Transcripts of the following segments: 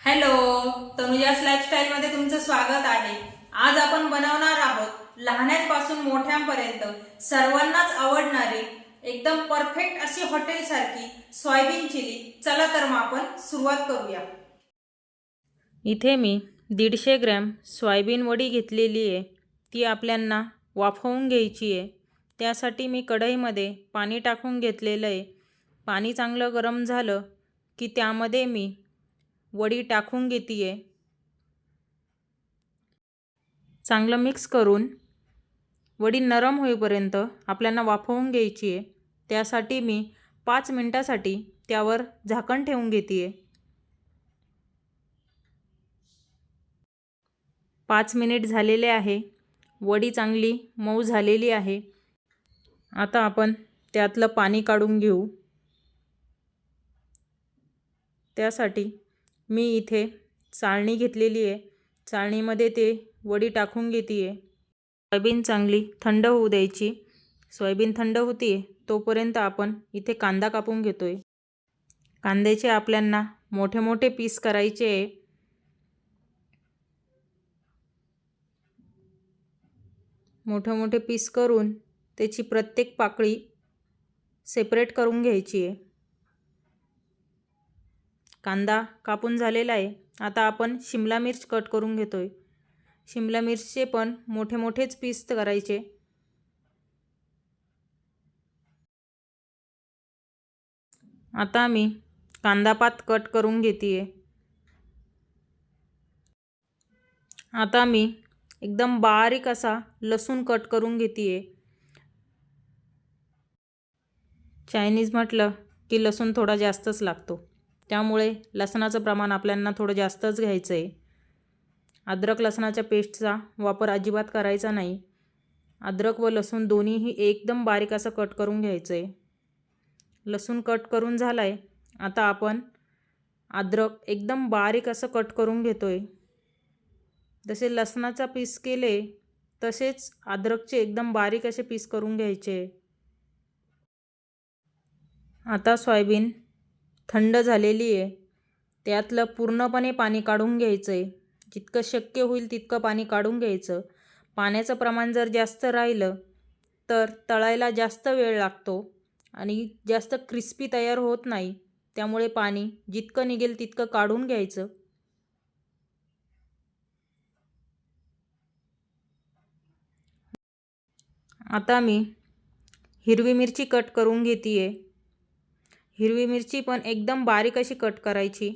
Hello तनुजास लाईफस्टाईलमध्ये तुमचं स्वागत आहे. आज आपण बनवणार आहोत लहानांपासून मोठ्यांपर्यंत सर्वांनाच आवडणारी एकदम परफेक्ट अशी हॉटेलसारखी सोयाबीन चिली. चला तर मग आपण सुरुवात करूया. इथे मी दीडशे ग्रॅम सोयाबीन वडी घेतलेली आहे. ती आपल्यांना वाफवून घ्यायची आहे. त्यासाठी मी कढईमध्ये पाणी टाकून घेतलेलं आहे. पाणी चांगलं गरम झालं की त्यामध्ये मी वडी टाकून घेते आहे चांगलं मिक्स करून वडी नरम होईपर्यंत आपल्याला वाफवून घ्यायची आहे त्यासाठी मी पाच मिनटासाठी त्यावर झाकण ठेवून घेते आहे पाच मिनिट झालेले आहे. वडी चांगली मऊ झालेली आहे. आता आपण त्यातलं पाणी काढून घेऊ. त्यासाठी मी इथे चाळणी घेतलेली आहे. चाळणीमध्ये ते वडी टाकून घेते आहे सोयाबीन चांगली थंड होऊ द्यायची. सोयाबीन थंड होती आहे तोपर्यंत आपण इथे कांदा कापून घेतो आहे कांद्याचे आपल्यांना मोठे मोठे पीस करायचे आहे. मोठे मोठे पीस करून त्याची प्रत्येक पाकळी सेपरेट करून घ्यायची आहे. कांदा कापून झालेला आहे. आता आपण शिमला मिर्च कट करून घेतो आहे शिमला मिरचचे पण मोठे मोठेच पीस करायचे. आता मी कांदापात कट करून घेते आहे आता मी एकदम बारीक असा लसूण कट करून घेते आहे चायनीज म्हटलं की लसूण थोडा जास्तच लागतो. त्यामुळे लसणाचं प्रमाण आपल्यांना थोडं जास्तच घ्यायचं आहे अद्रक लसणाच्या पेस्टचा वापर अजिबात करायचा नाही. अद्रक व लसूण दोन्हीही एकदम बारीक असं कट करून घ्यायचं आहे लसूण कट करून झाला आहे आता आपण अद्रक एकदम बारीक असं कट करून घेतो आहे जसे लसणाचा पीस केले तसेच अद्रकचे एकदम बारीक असे पीस करून घ्यायचे. आता सोयाबीन थंड झालेली आहे. त्यातलं पूर्णपणे पाणी काढून घ्यायचं आहे जितकं शक्य होईल तितकं पाणी काढून घ्यायचं. पाण्याचं प्रमाण जर जास्त राहिलं तर तळायला जास्त वेळ लागतो आणि जास्त क्रिस्पी तयार होत नाही. त्यामुळे पाणी जितकं निघेल तितकं काढून घ्यायचं. आता मी हिरवी मिरची कट करून घेते आहे हिरवी मिरची पण एकदम बारीक अशी कट करायची.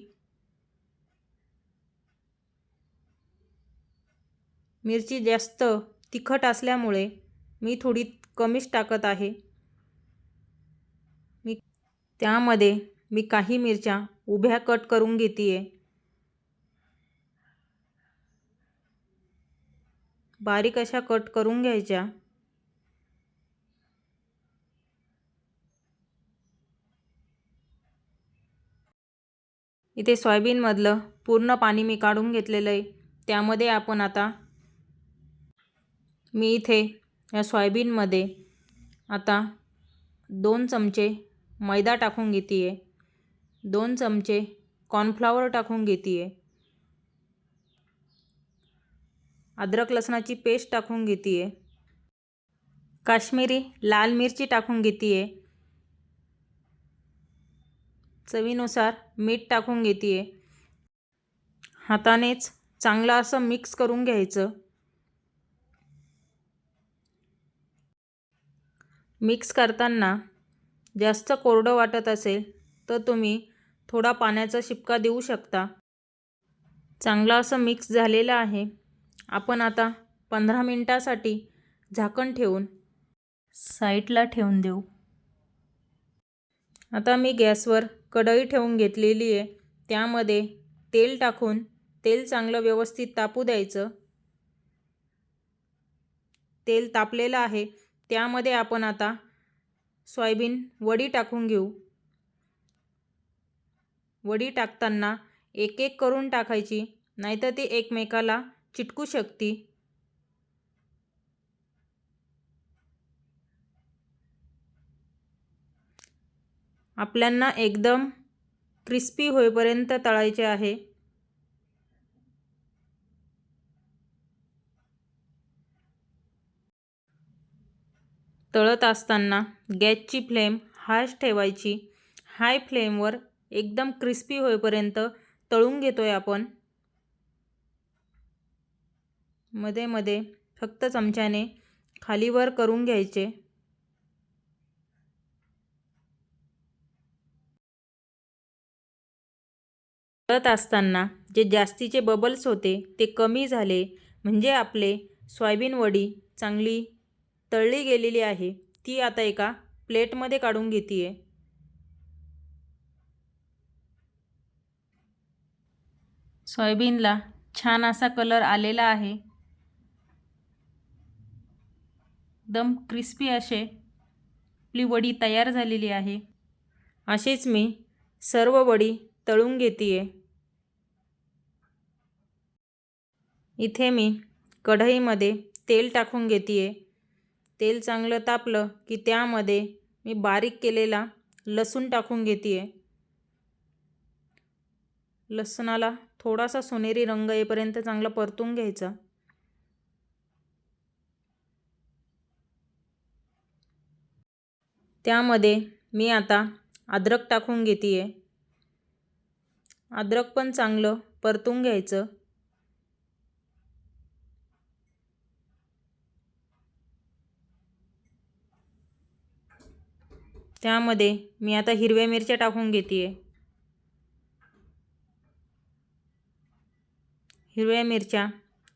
मिरची जास्त तिखट असल्यामुळे मी थोडी कमीच टाकत आहे. मी त्यामध्ये मी काही मिरच्या उभ्या कट करून घेते आहे बारीक अशा कट करून घ्यायच्या. इथे सोयाबीनमधलं पूर्ण पाणी मी काढून घेतलेलं आहे. त्यामध्ये आपण आता मी इथे या सोयाबीनमध्ये आता दोन चमचे मैदा टाकून घेते आहे दोन चमचे कॉर्नफ्लॉवर टाकून घेते आहे अद्रक लसणाची पेस्ट टाकून घेते आहे काश्मीरी लाल मिरची टाकून घेते आहे चवीनुसार मीठ टाकून घेते आहे हातानेच चांगलं असं मिक्स करून घ्यायचं. मिक्स करताना जास्त कोरडं वाटत असेल तर तुम्ही थोडा पाण्याचा शिपका देऊ शकता. चांगलं असं मिक्स झालेलं आहे. आपण आता पंधरा मिनटासाठी झाकण ठेवून साईडला ठेवून देऊ. आता मी गॅसवर कढई ठेवून घेतलेली आहे. त्यामध्ये तेल टाकून तेल चांगलं व्यवस्थित तापू द्यायचं. तेल तापलेलं आहे. त्यामध्ये आपण आता सोयाबीन वडी टाकून घेऊ. वडी टाकताना एक एक करून टाकायची नाहीतर ती एकमेकाला चिटकू शकते. आपल्यांना एकदम क्रिस्पी होईपर्यंत तळायचे आहे. तळत असताना गॅसची फ्लेम हाश ठेवायची. हाय फ्लेमवर एकदम क्रिस्पी होईपर्यंत तळून घेतो आहे आपण. मध्ये मध्ये फक्त चमच्याने खालीवर करून घ्यायचे. करत असताना जे जास्तीचे बबल्स होते ते कमी झाले. म्हणजे आपले सोयाबीन वडी चांगली तळली गेलेली आहे. ती आता एका प्लेटमध्ये काढून घेते आहे सोयाबीनला छान असा कलर आलेला आहे. एकदम क्रिस्पी असे आपली वडी तयार झालेली आहे. अशीच मी सर्व वडी तळून घेते आहे इथे मी कढईमध्ये तेल टाकून घेते आहे तेल चांगलं तापलं की त्यामध्ये मी बारीक केलेला लसूण टाकून घेते आहे लसणाला थोडासा सोनेरी रंग येईपर्यंत चांगलं परतून घ्यायचं. त्यामध्ये मी आता अद्रक टाकून घेते आहे अद्रक पण चांगलं परतून घ्यायचं. त्यामध्ये मी आता हिरव्या मिरच्या टाकून घेते आहे हिरव्या मिरच्या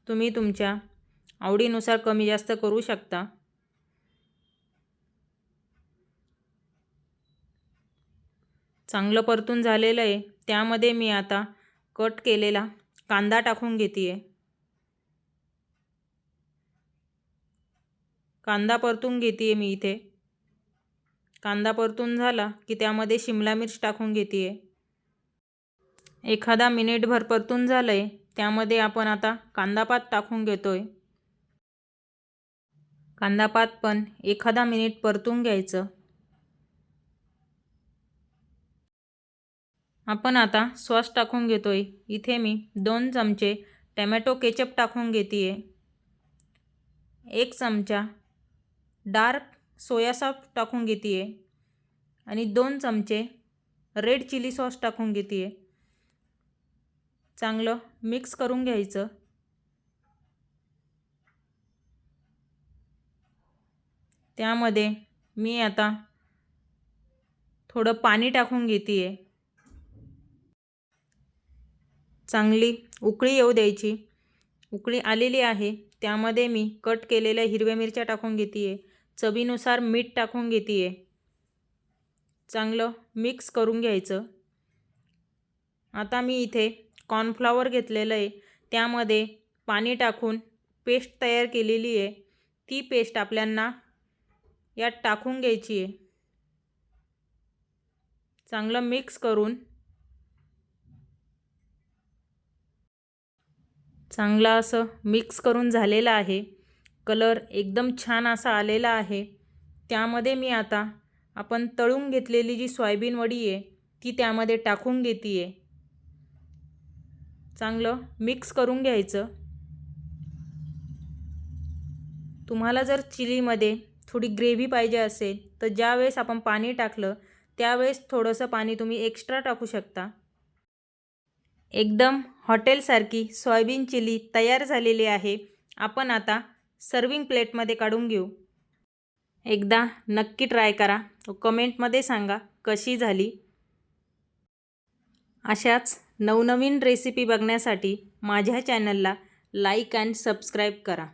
तुम्ही तुमच्या आवडीनुसार कमी जास्त करू शकता. चांगलं परतून झालेलं आहे. त्यामध्ये मी आता कट केलेला कांदा टाकून घेते आहे कांदा परतून घेते आहे मी इथे. कांदा परतून झाला की त्यामध्ये शिमला मिर्च टाकून घेते आहे एखादा मिनिटभर परतून झालं आहे त्यामध्ये आपण आता कांदापात टाकून घेतो आहे कांदापात पण एखादा मिनिट परतून घ्यायचं. आपण आता सॉस टाकून घेतो आहे इथे मी दोन चमचे टमॅटो केचप टाकून घेते आहे एक चमचा डार्क सोया सॉस टाकून घेते आहे आणि दोन चमचे रेड चिली सॉस टाकून घेते आहे चांगलं मिक्स करून घ्यायचं. त्यामध्ये मी आता थोडं पाणी टाकून घेते आहे चांगली उकळी येऊ द्यायची. उकळी आलेली आहे. त्यामध्ये मी कट केलेल्या हिरव्या मिरच्या टाकून घेते आहे चवीनुसार मीठ टाकून घेते आहे चांगलं मिक्स करून घ्यायचं. आता मी इथे कॉर्नफ्लॉवर घेतलेलं आहे. त्यामध्ये पाणी टाकून पेस्ट तयार केलेली आहे. ती पेस्ट आपल्यांना यात टाकून घ्यायची आहे. चांगलं मिक्स करून. चांगलं असं मिक्स करून झालेलं आहे. कलर एकदम छान असा आलेला आहे. त्यामध्ये मी आता आपण तळून घेतलेली जी सोयाबीन वडी आहे ती त्यामध्ये टाकून घेते आहे चांगलं मिक्स करून घ्यायचं. तुम्हाला जर चिलीमध्ये थोडी ग्रेव्ही पाहिजे असेल तर ज्यावेळेस आपण पाणी टाकलं त्यावेळेस थोडंसं पाणी तुम्ही एक्स्ट्रा टाकू शकता. एकदम हॉटेलसारखी सोयाबीन चिली तयार झालेली आहे. आपण आता सर्विंग प्लेटमध्ये काढून घेऊ. एकदा नक्की ट्राय करा. कमेंटमध्ये सांगा कशी झाली. अशाच नवनवीन रेसिपी बघण्यासाठी माझ्या चॅनलला लाईक अँड सबस्क्राईब करा.